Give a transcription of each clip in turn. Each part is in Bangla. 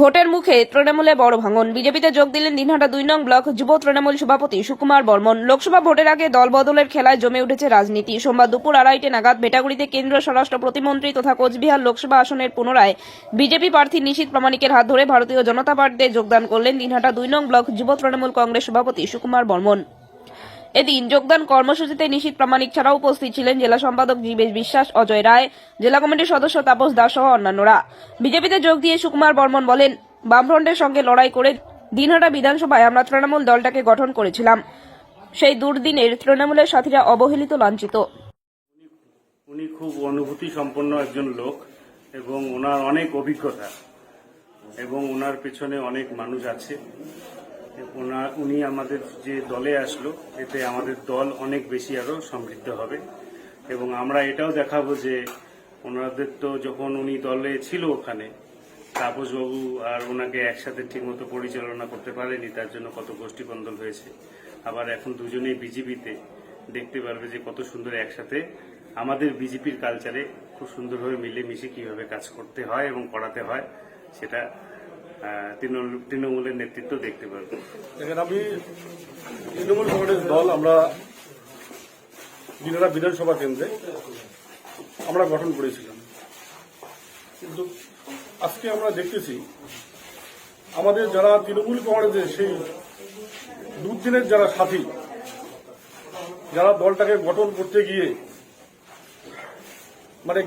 ভোটের মুখে তৃণমূলে বড় ভাঙন। বিজেপিতে যোগ দিলেন দিনহাটা দুই নং ব্লক যুব তৃণমূল সভাপতি সুকুমার বর্মন। লোকসভা ভোটের আগে দল বদলের খেলায় জমে উঠেছে রাজনীতি। সোমবার দুপুর আড়াইটে নাগাদ বেটাগুড়িতে কেন্দ্রীয় স্বরাষ্ট্র প্রতিমন্ত্রী তথা কোচবিহার লোকসভা আসনের পুনরায় বিজেপি প্রার্থী নিশীত প্রামাণিকের হাত ধরে ভারতীয় জনতা পার্টিতে যোগদান করলেন দিনহাটা দুই নং ব্লক যুব তৃণমূল কংগ্রেস সভাপতি সুকুমার বর্মন। এদিন যোগদান কর্মসূচিতে নিশীত প্রামাণিক ছাড়াও উপস্থিত ছিলেন জেলা সম্পাদক জীবেশ বিশ্বাস, অজয় রায়, জেলা কমিটির সদস্য তাপস দাস সহ অন্যান্যরা। বিজেপিতে যোগ দিয়ে সুকুমার বর্মন বলেন, বামফ্রন্টের সঙ্গে লড়াই করে দিনহাটা বিধানসভায় আমরা তৃণমূল দলটাকে গঠন করেছিলাম। সেই দুর্দিনের তৃণমূলের সাথীরা অবহেলিত, লাঞ্ছিত। উনি খুব অনুভূতি সম্পন্ন একজন লোক এবং ওনার অনেক অভিজ্ঞতা এবং ওনার পেছনে অনেক মানুষ আছে। ওনার, উনি আমাদের যে দলে আসলো, এতে আমাদের দল অনেক বেশি আরও সমৃদ্ধ হবে। এবং আমরা এটাও দেখাবো যে ওনাদের তো যখন উনি দলে ছিল ওখানে, তাপসবাবু আর ওনাকে একসাথে ঠিকমতো পরিচালনা করতে পারেনি, তার জন্য কত গোষ্ঠীকন্দল হয়েছে। আবার এখন দুজনেই বিজেপিতে, দেখতে পারবে যে কত সুন্দর একসাথে আমাদের বিজেপির কালচারে খুব সুন্দরভাবে মিলেমিশে কীভাবে কাজ করতে হয় এবং করাতে হয়, সেটা তৃণমূলের নেতৃত্ব দেখতে পারবে দেখেন, আমি তৃণমূল কংগ্রেস দল, আমরা দিনারা বিধানসভা কেন্দ্রে, আমরা গঠন করেছিলাম। কিন্তু আজকে আমরা দেখতেছি, আমাদের যারা তৃণমূল কংগ্রেসের সেই দুদিনের যারা সাথী, যারা দলটাকে গঠন করতে গিয়ে মানে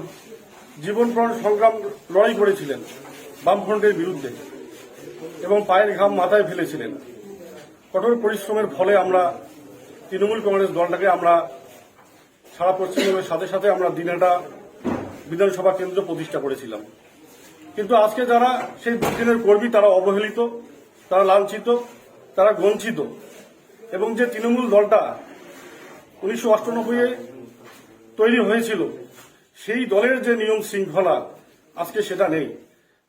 জীবনপ্রাণ সংগ্রাম লড়াই করেছিলেন বামফ্রন্টের বিরুদ্ধে এবং পায়ের ঘাম মাথায় ফেলেছিলেন। কঠোর পরিশ্রমের ফলে আমরা তৃণমূল কংগ্রেস দলটাকে আমরা সারা পশ্চিমবঙ্গের সাথে সাথে আমরা দিনাটা বিধানসভা কেন্দ্র প্রতিষ্ঠা করেছিলাম। কিন্তু আজকে যারা সেই দুদিনের কর্মী, তারা অবহেলিত, তারা লাঞ্ছিত, তারা বঞ্চিত এবং যে তৃণমূল দলটা উনিশশো অষ্টানব্বই তৈরি হয়েছিল, সেই দলের যে নিয়ম শৃঙ্খলা আজকে সেটা নেই।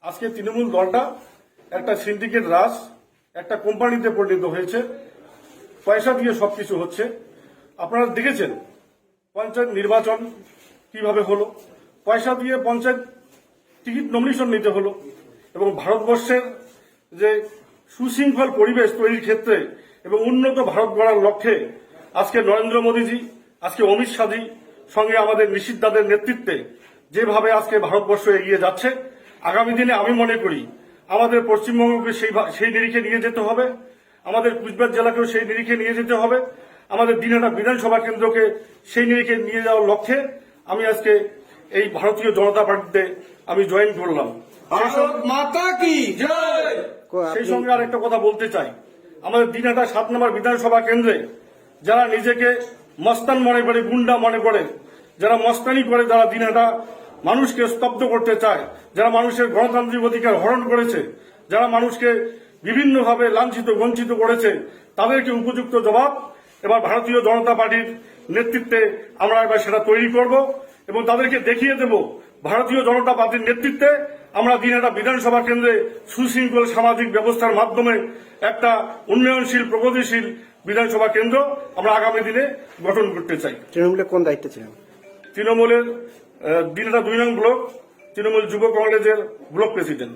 আজকে তৃণমূল দলটা একটা সিন্ডিকেট রাজ, একটা কোম্পানিতে পরিণত হয়েছে, পয়সা দিয়ে সবকিছু হচ্ছে। আপনারা দেখেছেন পঞ্চায়েত নির্বাচন কীভাবে হলো, পয়সা দিয়ে পঞ্চায়েত টিকিট নমিনেশন নিতে হলো, এবং ভারতবর্ষের যে সুশৃঙ্খল পরিবেশ তৈরির ক্ষেত্রে এবং উন্নত ভারত গড়ার লক্ষ্যে আজকে নরেন্দ্র মোদীজি, আজকে অমিত শাহজি সঙ্গে আমাদের নিষিদ্ধাদের নেতৃত্বে যেভাবে আজকে ভারতবর্ষ এগিয়ে যাচ্ছে, আগামী দিনে আমি মনে করি আমাদের পশ্চিমবঙ্গকে সেই সেই নিরিখে নিয়ে যেতে হবে। আমাদের কুচবিহার জেলাকেও সেই নিরিখে নিয়ে যেতে হবে। আমাদের দিনহাটা বিধানসভা কেন্দ্রকে সেই নিরিখে নিয়ে যাওয়ার লক্ষ্যে আমি আজকে এই ভারতীয় জনতা পার্টিতে আমি জয়েন করলাম। সেই সঙ্গে- ভারত মাতা কি সেই সঙ্গে আরেকটা কথা বলতে চাই। আমাদের দিনহাটা সাত নম্বর বিধানসভা কেন্দ্রে যারা নিজেকে মস্তান মনে করে গুন্ডা মনে করে যারা মস্তানি করে যারা দিনহাটা মানুষকে স্তব্ধ করতে চায় যারা মানুষের গণতান্ত্রিক অধিকার হরণ করেছে যারা মানুষকে বিভিন্নভাবে লাঞ্ছিত বঞ্চিত করেছে তাদেরকে উপযুক্ত জবাব এবার ভারতীয় জনতা পার্টির নেতৃত্বে আমরা এবার সেটা তৈরি করব এবং তাদেরকে দেখিয়ে দেব ভারতীয় জনতা পার্টির নেতৃত্বে আমরা দিনহাটা বিধানসভা কেন্দ্রে সুশৃঙ্খল সামাজিক ব্যবস্থার মাধ্যমে একটা উন্নয়নশীল প্রগতিশীল বিধানসভা কেন্দ্র আমরা আগামী দিনে গঠন করতে চাই। তৃণমূলে কোন দায়িত্বে ছিলেন? তৃণমূলের আহ, দিনহাটা দুই নং ব্লক তৃণমূল যুব কংগ্রেসের ব্লক প্রেসিডেন্ট।